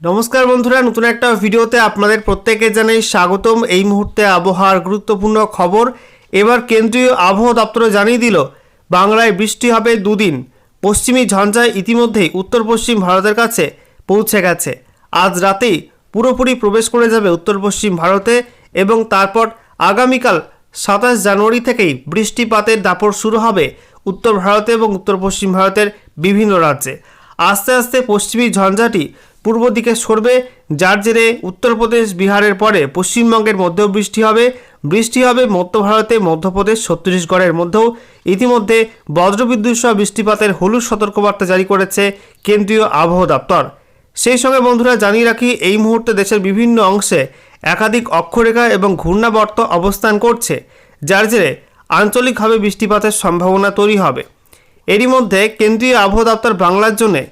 নমস্কার বন্ধুরা, নতুন একটা ভিডিওতে আপনাদের প্রত্যেকে জানাই স্বাগতম। এই মুহূর্তে আবহাওয়ার গুরুত্বপূর্ণ খবর এবার কেন্দ্রীয় আবহাওয়া দপ্তর জানিয়ে দিল, বাংলায় বৃষ্টি হবে দুদিন। পশ্চিমী ঝঞ্ঝায় ইতিমধ্যেই উত্তর পশ্চিম ভারতের কাছে পৌঁছে গেছে। আজ রাতেই পুরোপুরি প্রবেশ করে যাবে উত্তর পশ্চিম ভারতে এবং তারপর আগামীকাল সাতাশ জানুয়ারি থেকেই বৃষ্টিপাতের দাপট শুরু হবে উত্তর ভারতে এবং উত্তর পশ্চিম ভারতের বিভিন্ন রাজ্যে। আস্তে আস্তে পশ্চিমী ঝঞ্ঝাটি পূর্ব দিকে সরবে, যার জেরে উত্তরপ্রদেশ, বিহারের পরে পশ্চিমবঙ্গের মধ্যেও বৃষ্টি হবে। বৃষ্টি হবে মধ্য ভারতে, মধ্যপ্রদেশ, ছত্তিশগড়ের মধ্যেও। ইতিমধ্যে বজ্রবিদ্যুৎ সহ বৃষ্টিপাতের হলুদ সতর্কবার্তা জারি করেছে কেন্দ্রীয় আবহাওয়া দপ্তর। সেই সঙ্গে বন্ধুরা জানিয়ে রাখি, এই মুহূর্তে দেশের বিভিন্ন অংশে একাধিক অক্ষরেখা এবং ঘূর্ণাবর্ত অবস্থান করছে, যার জেরে আঞ্চলিকভাবে বৃষ্টিপাতের সম্ভাবনা তৈরি হবে। এরই মধ্যে কেন্দ্রীয় আবহাওয়া দপ্তর বাংলার জন্যে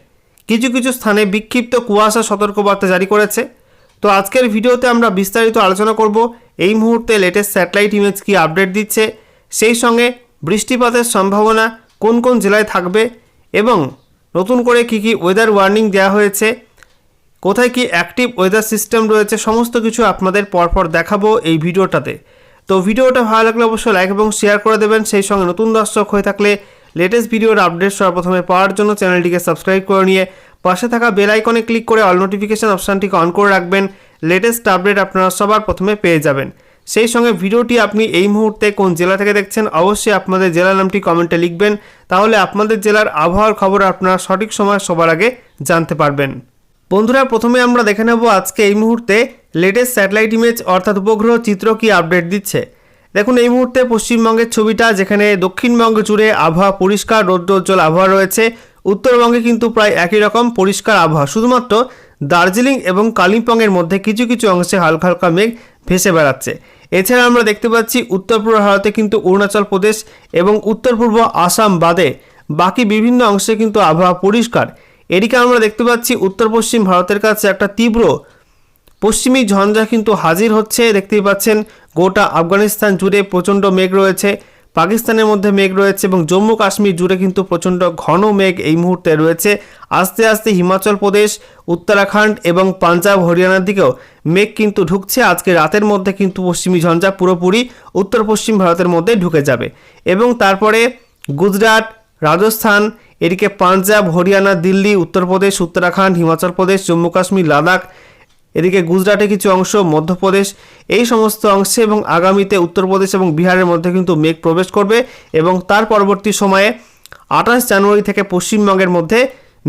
কিছু কিছু স্থানে বিক্ষিপ্ত কুয়াশা সতর্কবার্তা জারি করেছে। তো আজকের ভিডিওতে আমরা বিস্তারিত আলোচনা করব। এই মুহূর্তে লেটেস্ট স্যাটেলাইট ইমেজ কি আপডেট দিচ্ছে? সেই সঙ্গে বৃষ্টিপাতের সম্ভাবনা কোন কোন জেলায় থাকবে? এবং নতুন করে কি কি ওয়েদার ওয়ার্নিং দেওয়া হয়েছে? কোথায় কি অ্যাক্টিভ ওয়েদার সিস্টেম রয়েছে? সমস্ত কিছু আপনাদের পরপর দেখাবো এই ভিডিওটাতে। তো ভিডিওটা ভালো লাগলে অবশ্যই লাইক এবং শেয়ার করে দেবেন। সেই সঙ্গে নতুন দর্শক হয়ে থাকলে লেটেস্ট ভিডিওর আপডেট সর্বপ্রথমে পাওয়ার জন্য চ্যানেলটিকে সাবস্ক্রাইব করে নিয়ে পাশে থাকা বেল আইকনে ক্লিক করে অল নোটিফিকেশান অপশানটিকে অন করে রাখবেন। লেটেস্ট আপডেট আপনারা সবার প্রথমে পেয়ে যাবেন। সেই সঙ্গে ভিডিওটি আপনি এই মুহূর্তে কোন জেলা থেকে দেখছেন অবশ্যই আপনাদের জেলার নামটি কমেন্টে লিখবেন। তাহলে আপনাদের জেলার আবহাওয়ার খবর আপনারা সঠিক সময় সবার আগে জানতে পারবেন। বন্ধুরা, প্রথমে আমরা দেখে নেব আজকে এই মুহূর্তে লেটেস্ট স্যাটেলাইট ইমেজ অর্থাৎ উপগ্রহ চিত্র কি আপডেট দিচ্ছে। দেখুন, এই মুহূর্তে পশ্চিমবঙ্গের ছবিটা যেখানে দক্ষিণবঙ্গ জুড়ে আবহাওয়া পরিষ্কার রৌদ্রোজ্জ্বল আবহাওয়া রয়েছে, উত্তরবঙ্গে কিন্তু প্রায় একই রকম পরিষ্কার আবহাওয়া। শুধুমাত্র দার্জিলিং এবং কালিম্পংয়ের মধ্যে কিছু কিছু অংশে হালকা হালকা মেঘ ভেসে বেড়াচ্ছে। এছাড়া আমরা দেখতে পাচ্ছি, উত্তর পূর্ব ভারতে কিন্তু অরুণাচল প্রদেশ এবং উত্তর পূর্ব আসাম বাদে বাকি বিভিন্ন অংশে কিন্তু আবহাওয়া পরিষ্কার। এদিকে আমরা দেখতে পাচ্ছি, উত্তর পশ্চিম ভারতের কাছে একটা তীব্র পশ্চিমী ঝঞ্ঝা কিন্তু হাজির হচ্ছে। দেখতেই পাচ্ছেন গোটা আফগানিস্তান জুড়ে প্রচণ্ড মেঘ রয়েছে, পাকিস্তানের মধ্যে মেঘ রয়েছে এবং জম্মু কাশ্মীর জুড়ে কিন্তু প্রচণ্ড ঘন মেঘ এই মুহূর্তে রয়েছে। আস্তে আস্তে হিমাচল প্রদেশ, উত্তরাখণ্ড এবং পাঞ্জাব, হরিয়ানার দিকেও মেঘ কিন্তু ঢুকছে। আজকে রাতের মধ্যে কিন্তু পশ্চিমী ঝঞ্ঝা পুরোপুরি উত্তর পশ্চিম ভারতের মধ্যে ঢুকে যাবে এবং তারপরে গুজরাট, রাজস্থান, এদিকে পাঞ্জাব, হরিয়ানা, দিল্লি, উত্তরপ্রদেশ, উত্তরাখণ্ড, হিমাচল প্রদেশ, জম্মু কাশ্মীর, লাদাখ এদিকে গুজরাটে কিছু অংশ মধ্যপ্রদেশ, এই সমস্ত অংশে এবং আগামীতে উত্তরপ্রদেশ এবং বিহারের মধ্যে কিন্তু মেঘ প্রবেশ করবে এবং তার পরবর্তী সময়ে আঠাশ জানুয়ারি থেকে পশ্চিমবঙ্গের মধ্যে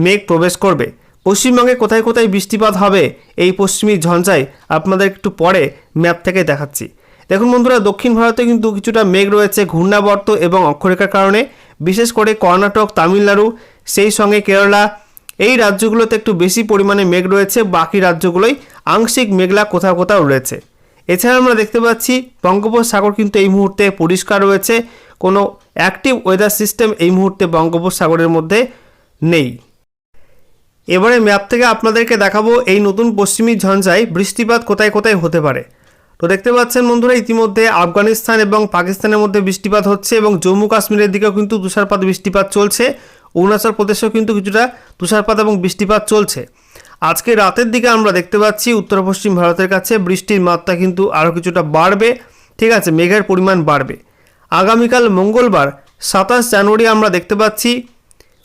মেঘ প্রবেশ করবে। পশ্চিমবঙ্গে কোথায় কোথায় বৃষ্টিপাত হবে এই পশ্চিমী ঝঞ্ঝায় আপনাদের একটু পরে ম্যাপ থেকে দেখাচ্ছি। দেখুন বন্ধুরা, দক্ষিণ ভারতে কিন্তু কিছুটা মেঘ রয়েছে ঘূর্ণাবর্ত এবং অক্ষরেখার কারণে, বিশেষ করে কর্ণাটক, তামিলনাড়ু, সেই সঙ্গে কেরালা, এই রাজ্যগুলোতে একটু বেশি পরিমাণে মেঘ রয়েছে, বাকি রাজ্যগুলোই আংশিক মেঘলা কোথাও কোথাও রয়েছে। এছাড়া আমরা দেখতে পাচ্ছি বঙ্গোপসাগর কিন্তু এই মুহূর্তে পরিষ্কার রয়েছে। কোনো অ্যাক্টিভ ওয়েদার সিস্টেম এই মুহূর্তে বঙ্গোপসাগরের মধ্যে নেই। এবারে ম্যাপ থেকে আপনাদেরকে দেখাবো এই নতুন পশ্চিমী ঝঞ্ঝায় বৃষ্টিপাত কোথায় কোথায় হতে পারে। তো দেখতে পাচ্ছেন বন্ধুরা, ইতিমধ্যে আফগানিস্তান এবং পাকিস্তানের মধ্যে বৃষ্টিপাত হচ্ছে এবং জম্মু কাশ্মীরের দিকেও কিন্তু তুষারপাত বৃষ্টিপাত চলছে। অরুণাচল প্রদেশেও কিন্তু কিছুটা তুষারপাত এবং বৃষ্টিপাত চলছে। আজকে রাতের দিকে আমরা দেখতে পাচ্ছি উত্তর পশ্চিম ভারতের কাছে বৃষ্টির মাত্রা কিন্তু আরও কিছুটা বাড়বে। ঠিক আছে, মেঘের পরিমাণ বাড়বে। আগামীকাল মঙ্গলবার, সাতাশ জানুয়ারি আমরা দেখতে পাচ্ছি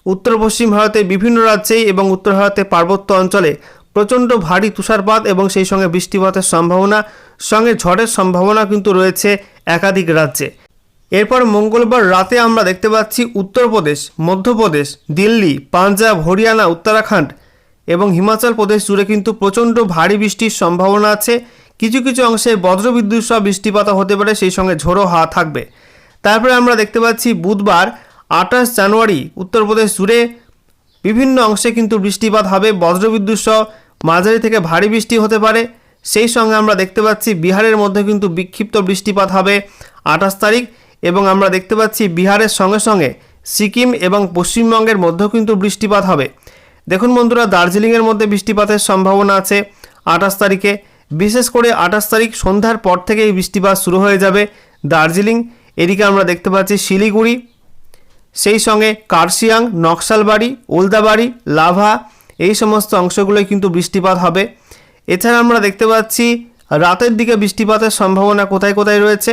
উত্তর পশ্চিম ভারতের বিভিন্ন রাজ্যেই এবং উত্তর ভারতের পার্বত্য অঞ্চলে প্রচণ্ড ভারী তুষারপাত এবং সেই সঙ্গে বৃষ্টিপাতের সম্ভাবনা, সঙ্গে ঝড়ের সম্ভাবনা কিন্তু রয়েছে একাধিক রাজ্যে। এরপর মঙ্গলবার রাতে আমরা দেখতে পাচ্ছি উত্তরপ্রদেশ, মধ্যপ্রদেশ, দিল্লি, পাঞ্জাব, হরিয়ানা, উত্তরাখণ্ড এবং হিমাচল প্রদেশ জুড়ে কিন্তু প্রচণ্ড ভারী বৃষ্টির সম্ভাবনা আছে। কিছু কিছু অংশে বজ্রবিদ্যুৎ সহ বৃষ্টিপাত হতে পারে, সেই সঙ্গে ঝোড়ো হাওয়া থাকবে। তারপরে আমরা দেখতে পাচ্ছি বুধবার, আঠাশ জানুয়ারি উত্তরপ্রদেশ জুড়ে বিভিন্ন অংশে কিন্তু বৃষ্টিপাত হবে। বজ্রবিদ্যুৎ সহ মাঝারি থেকে ভারী বৃষ্টি হতে পারে। সেই সঙ্গে আমরা দেখতে পাচ্ছি বিহারের মধ্যে কিন্তু বিক্ষিপ্ত বৃষ্টিপাত হবে আঠাশ তারিখ এবং আমরা দেখতে পাচ্ছি বিহারের সঙ্গে সঙ্গে সিকিম এবং পশ্চিমবঙ্গের মধ্যেও কিন্তু বৃষ্টিপাত হবে। দেখুন বন্ধুরা, দার্জিলিংয়ের মধ্যে বৃষ্টিপাতের সম্ভাবনা আছে আঠাশ তারিখে। বিশেষ করে আঠাশ তারিখ সন্ধ্যার পর থেকেই বৃষ্টিপাত শুরু হয়ে যাবে দার্জিলিং। এদিকে আমরা দেখতে পাচ্ছি শিলিগুড়ি, সেই সঙ্গে কার্শিয়াং, নকশালবাড়ি, ওলদাবাড়ি, লাভা, এই সমস্ত অংশগুলোই কিন্তু বৃষ্টিপাত হবে। এছাড়া আমরা দেখতে পাচ্ছি রাতের দিকে বৃষ্টিপাতের সম্ভাবনা কোথায় কোথায় রয়েছে।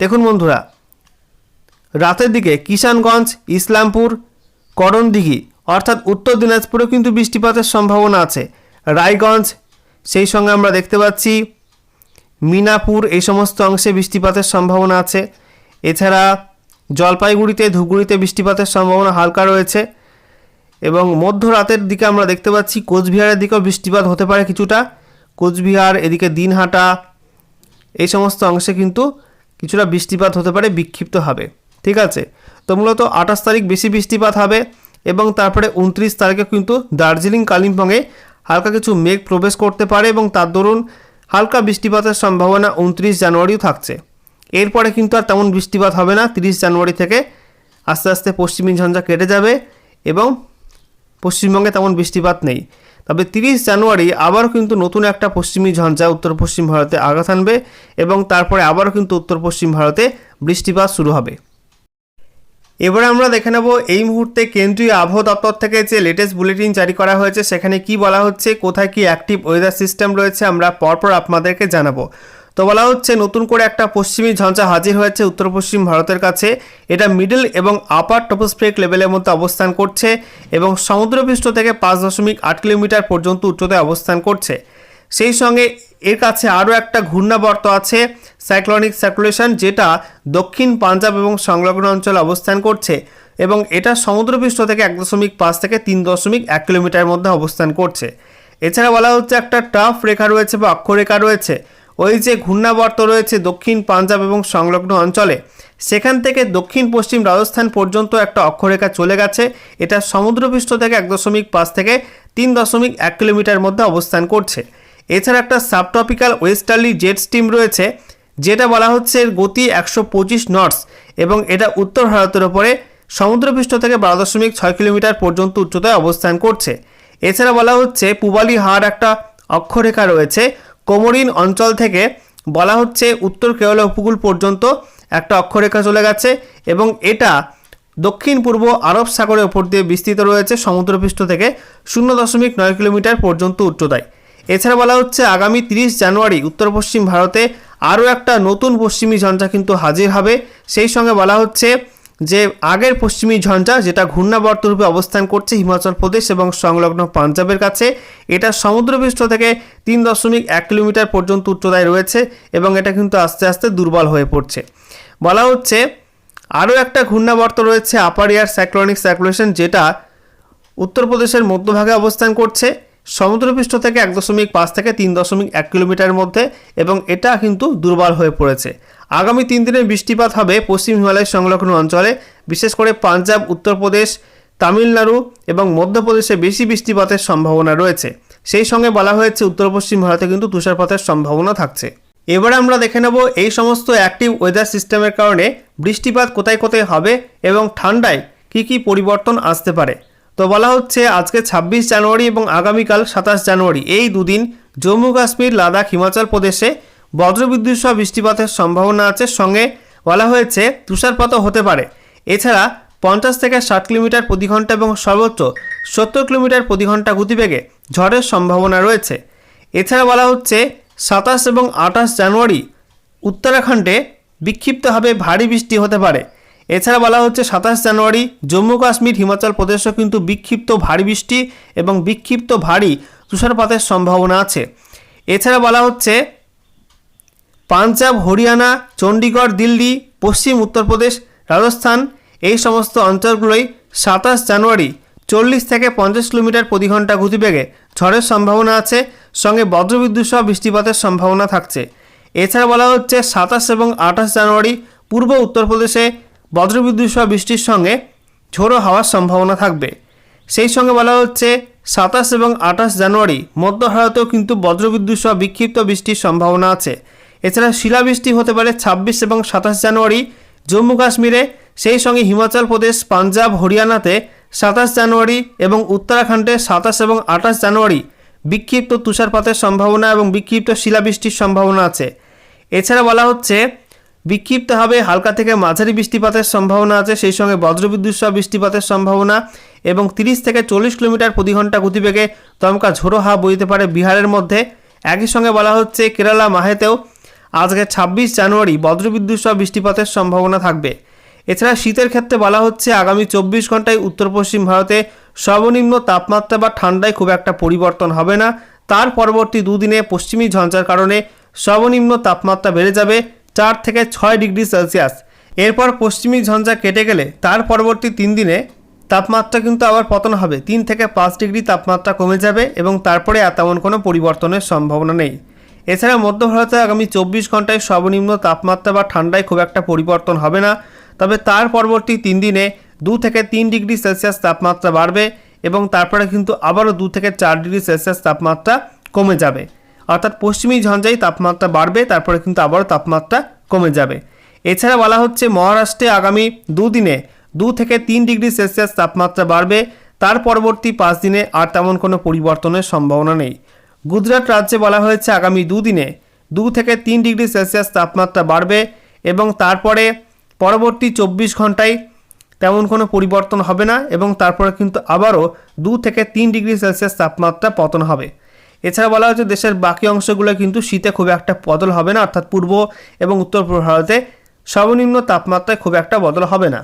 দেখুন বন্ধুরা, রাতের দিকে কিষানগঞ্জ, ইসলামপুর করণদিঘি অর্থাৎ উত্তর দিনাজপুরেও কিন্তু বৃষ্টিপাতের সম্ভাবনা আছে। রায়গঞ্জ, সেই সঙ্গে আমরা দেখতে পাচ্ছি মিনাপুর, এই সমস্ত অংশে বৃষ্টিপাতের সম্ভাবনা আছে। এছাড়া জলপাইগুড়িতে, ধুপগুড়িতে বৃষ্টিপাতের সম্ভাবনা হালকা রয়েছে এবং মধ্যরাতের দিকে আমরা দেখতে পাচ্ছি কোচবিহারের দিকেও বৃষ্টিপাত হতে পারে কিছুটা। কোচবিহার, এদিকে দিনহাটা, এই সমস্ত অংশে কিন্তু কিছুটা বৃষ্টিপাত হতে পারে, বিক্ষিপ্ত হবে। ঠিক আছে? তো মূলত আঠাশ তারিখ বেশি বৃষ্টিপাত হবে। এবং তারপরে উনত্রিশ তারিখে কিন্তু দার্জিলিং কালিম্পংয়ে হালকা কিছু মেঘ প্রবেশ করতে পারে এবং তার দরুন হালকা বৃষ্টিপাতের সম্ভাবনা উনত্রিশ জানুয়ারিও থাকছে। এরপরে কিন্তু আর তেমন বৃষ্টিপাত হবে না, তিরিশ জানুয়ারি থেকে আস্তে আস্তে পশ্চিমী ঝঞ্ঝা কেটে যাবে এবং পশ্চিমবঙ্গে তেমন বৃষ্টিপাত নেই। তবে তিরিশ জানুয়ারি আবারও কিন্তু নতুন একটা পশ্চিমী ঝঞ্ঝা উত্তর পশ্চিম ভারতে আঘাত আনবে এবং তারপরে আবারও কিন্তু উত্তর পশ্চিম ভারতে বৃষ্টিপাত শুরু হবে। এবারে আমরা দেখে নেব এই মুহূর্তে কেন্দ্রীয় আবহাওয়া দপ্তর থেকে যে লেটেস্ট বুলেটিন জারি করা হয়েছে, সেখানে কি বলা হচ্ছে, কোথায় কি অ্যাক্টিভ ওয়েদার সিস্টেম রয়েছে, আমরা পরপর আপনাদেরকে জানাব। তো বলা হচ্ছে, নতুন করে একটা পশ্চিমী ঝঞ্ঝা হাজির হয়েছে উত্তর পশ্চিম ভারতের কাছে। এটা মিডল এবং আপার টপোস্ফেরিক লেভেলের মধ্যে অবস্থান করছে এবং সমুদ্রপৃষ্ঠ থেকে পাঁচ দশমিক আট কিলোমিটার পর্যন্ত উচ্চতায় অবস্থান করছে। সেই সঙ্গে এর কাছে আরও একটা ঘূর্ণাবর্ত আছে সাইক্লনিক সার্কুলেশন যেটা দক্ষিণ পাঞ্জাব এবং সংলগ্ন অঞ্চলে অবস্থান করছে এবং এটা সমুদ্রপৃষ্ঠ থেকে এক দশমিক পাঁচ থেকে তিন দশমিক এক কিলোমিটার মধ্যে অবস্থান করছে। এছাড়া বলা হচ্ছে একটা টাফ রেখা রয়েছে বা অক্ষরেখা রয়েছে। ওই যে ঘূর্ণাবর্ত রয়েছে দক্ষিণ পাঞ্জাব এবং সংলগ্ন অঞ্চলে, সেখান থেকে দক্ষিণ পশ্চিম রাজস্থান পর্যন্ত একটা অক্ষরেখা চলে গেছে। এটা সমুদ্রপৃষ্ঠ থেকে এক দশমিক পাঁচ থেকে তিন দশমিক এক কিলোমিটার মধ্যে অবস্থান করছে। এছাড়া একটা সাবট্রপিক্যাল ওয়েস্টার্লি জেট স্টিম রয়েছে, যেটা বলা হচ্ছে এর গতি একশো পঁচিশ নটস এবং এটা উত্তর ভারতের ওপরে সমুদ্রপৃষ্ঠ থেকে বারো দশমিক ছয় কিলোমিটার পর্যন্ত উচ্চতায় অবস্থান করছে। এছাড়া বলা হচ্ছে পুবালি হাড় একটা অক্ষরেখা রয়েছে কোমরিন অঞ্চল থেকে বলা হচ্ছে উত্তর কেরলা উপকূল পর্যন্ত একটা অক্ষরেখা চলে গেছে এবং এটা দক্ষিণ পূর্ব আরব সাগরের ওপর দিয়ে বিস্তৃত রয়েছে সমুদ্রপৃষ্ঠ থেকে শূন্য দশমিক নয় কিলোমিটার পর্যন্ত উচ্চতায়। এছাড়া বলা হচ্ছে, আগামী তিরিশ জানুয়ারি উত্তর পশ্চিম ভারতে আরও একটা নতুন পশ্চিমী ঝঞ্ঝা কিন্তু হাজির হবে। সেই সঙ্গে বলা হচ্ছে যে, আগের পশ্চিমী ঝঞ্ঝা যেটা ঘূর্ণাবর্ত রূপে অবস্থান করছে হিমাচল প্রদেশ এবং সংলগ্ন পাঞ্জাবের কাছে, এটা সমুদ্রপৃষ্ঠ থেকে তিন দশমিক এক কিলোমিটার পর্যন্ত উচ্চতায় রয়েছে এবং এটা কিন্তু আস্তে আস্তে দুর্বল হয়ে পড়ছে। বলা হচ্ছে, আরও একটা ঘূর্ণাবর্ত রয়েছে, আপার এয়ার সাইক্লোনিক সার্কুলেশন যেটা উত্তরপ্রদেশের মধ্যভাগে অবস্থান করছে। সমুদ্রপৃষ্ঠ থেকে এক দশমিক পাঁচ থেকে তিন দশমিক এক কিলোমিটারের মধ্যে এবং এটা কিন্তু দুর্বল হয়ে পড়েছে। আগামী তিন দিনে বৃষ্টিপাত হবে পশ্চিম হিমালয় সংলগ্ন অঞ্চলে, বিশেষ করে পাঞ্জাব, উত্তরপ্রদেশ, তামিলনাড়ু এবং মধ্যপ্রদেশে বেশি বৃষ্টিপাতের সম্ভাবনা রয়েছে। সেই সঙ্গে বলা হয়েছে উত্তর পশ্চিম ভারতে কিন্তু তুষারপাতের সম্ভাবনা থাকছে। এবারে আমরা দেখে নেব এই সমস্ত অ্যাক্টিভ ওয়েদার সিস্টেমের কারণে বৃষ্টিপাত কোথায় কোথায় হবে এবং ঠান্ডায় কী কী পরিবর্তন আসতে পারে। তো বলা হচ্ছে আজকে ছাব্বিশ জানুয়ারি এবং আগামীকাল সাতাশ জানুয়ারি। এই দুদিন জম্মু কাশ্মীর, লাদাখ, হিমাচল প্রদেশে বজ্রবিদ্যুৎ সহ বৃষ্টিপাতের সম্ভাবনা আছে। সঙ্গে বলা হয়েছে তুষারপাতও হতে পারে। এছাড়া পঞ্চাশ থেকে ষাট কিলোমিটার প্রতি ঘণ্টা এবং সর্বোচ্চ সত্তর কিলোমিটার প্রতি ঘণ্টা গতিবেগে ঝড়ের সম্ভাবনা রয়েছে। এছাড়া বলা হচ্ছে সাতাশ এবং আঠাশ জানুয়ারি উত্তরাখণ্ডে বিক্ষিপ্তভাবে ভারী বৃষ্টি হতে পারে। এছাড়া বলা হচ্ছে সাতাশ জানুয়ারি, জম্মু কাশ্মীর, হিমাচল প্রদেশও কিন্তু বিক্ষিপ্ত ভারী বৃষ্টি এবং বিক্ষিপ্ত ভারী তুষারপাতের সম্ভাবনা আছে। এছাড়া বলা হচ্ছে পাঞ্জাব, হরিয়ানা চণ্ডীগড় দিল্লি, পশ্চিম উত্তরপ্রদেশ রাজস্থান এই সমস্ত অঞ্চলগুলোই সাতাশ জানুয়ারি চল্লিশ থেকে পঞ্চাশ কিলোমিটার প্রতি ঘণ্টা গতিবেগে ঝড়ের সম্ভাবনা আছে, সঙ্গে বজ্রবিদ্যুৎ সহ বৃষ্টিপাতের সম্ভাবনা থাকছে। এছাড়া বলা হচ্ছে সাতাশ এবং আঠাশ জানুয়ারি পূর্ব উত্তরপ্রদেশে বজ্রবিদ্যুৎ সহ বৃষ্টির সঙ্গে ঝোড়ো হওয়ার সম্ভাবনা থাকবে। সেই সঙ্গে বলা হচ্ছে, সাতাশ এবং আঠাশ জানুয়ারি মধ্য ভারতেও কিন্তু বজ্রবিদ্যুৎ সহ বিক্ষিপ্ত বৃষ্টির সম্ভাবনা আছে। এছাড়া শিলাবৃষ্টি হতে পারে ছাব্বিশ এবং সাতাশ জানুয়ারি। জম্মু কাশ্মীরে সেই সঙ্গে হিমাচল প্রদেশ, পাঞ্জাব, হরিয়ানাতে সাতাশ জানুয়ারি এবং উত্তরাখণ্ডে সাতাশ এবং আঠাশ জানুয়ারি বিক্ষিপ্ত তুষারপাতের সম্ভাবনা এবং বিক্ষিপ্ত শিলাবৃষ্টির সম্ভাবনা আছে। এছাড়া বলা হচ্ছে বিক্ষিপ্তভাবে হালকা থেকে মাঝারি বৃষ্টিপাতের সম্ভাবনা আছে। সেই সঙ্গে বজ্রবিদ্যুৎ সহ বৃষ্টিপাতের সম্ভাবনা এবং তিরিশ থেকে চল্লিশ কিলোমিটার প্রতি ঘণ্টা গতিবেগে দমকা ঝোড়ো হাওয়া বইতে পারে বিহারের মধ্যে। একই সঙ্গে বলা হচ্ছে, কেরালা মাহেতেও আজকে ছাব্বিশ জানুয়ারি বজ্রবিদ্যুৎ সহ বৃষ্টিপাতের সম্ভাবনা থাকবে। এছাড়া শীতের ক্ষেত্রে বলা হচ্ছে, আগামী চব্বিশ ঘন্টায় উত্তর পশ্চিম ভারতে সর্বনিম্ন তাপমাত্রা বা ঠান্ডায় খুব একটা পরিবর্তন হবে না। তার পরবর্তী দুদিনে পশ্চিমী ঝঞ্ঝার কারণে সর্বনিম্ন তাপমাত্রা বেড়ে যাবে। চার থেকে ছয় ডিগ্রি সেলসিয়াস। এরপর পশ্চিমী ঝঞ্ঝা কেটে গেলে তার পরবর্তী তিন দিনে তাপমাত্রা কিন্তু আবার পতন হবে। তিন থেকে পাঁচ ডিগ্রি তাপমাত্রা কমে যাবে এবং তারপরে আর তেমন কোনো পরিবর্তনের সম্ভাবনা নেই। এছাড়া মধ্য ভারতে আগামী চব্বিশ ঘন্টায় সর্বনিম্ন তাপমাত্রা বা ঠান্ডায় খুব একটা পরিবর্তন হবে না। তবে তার পরবর্তী তিন দিনে দু থেকে তিন ডিগ্রি সেলসিয়াস তাপমাত্রা বাড়বে এবং তারপরে কিন্তু আবারও দু থেকে চার ডিগ্রি সেলসিয়াস তাপমাত্রা কমে যাবে। অর্থাৎ পশ্চিমী ঝঞ্ঝায় তাপমাত্রা বাড়বে, তারপরে কিন্তু আবারও তাপমাত্রা কমে যাবে। এছাড়া বলা হচ্ছে, মহারাষ্ট্রে আগামী দুদিনে দু থেকে তিন ডিগ্রি সেলসিয়াস তাপমাত্রা বাড়বে। তার পরবর্তী পাঁচ দিনে আর তেমন কোনো পরিবর্তনের সম্ভাবনা নেই। গুজরাট রাজ্যে বলা হয়েছে, আগামী দুদিনে দু থেকে তিন ডিগ্রি সেলসিয়াস তাপমাত্রা বাড়বে এবং তারপরে পরবর্তী চব্বিশ ঘন্টায় তেমন কোনো পরিবর্তন হবে না এবং তারপরে কিন্তু আবারও দু থেকে তিন ডিগ্রি সেলসিয়াস তাপমাত্রা পতন হবে। এছাড়া বলা হয়েছে দেশের বাকি অংশগুলো কিন্তু শীতে খুব একটা বদল হবে না, অর্থাৎ পূর্ব এবং উত্তর পূর্ব ভারতে সর্বনিম্ন তাপমাত্রায় খুব একটা বদল হবে না।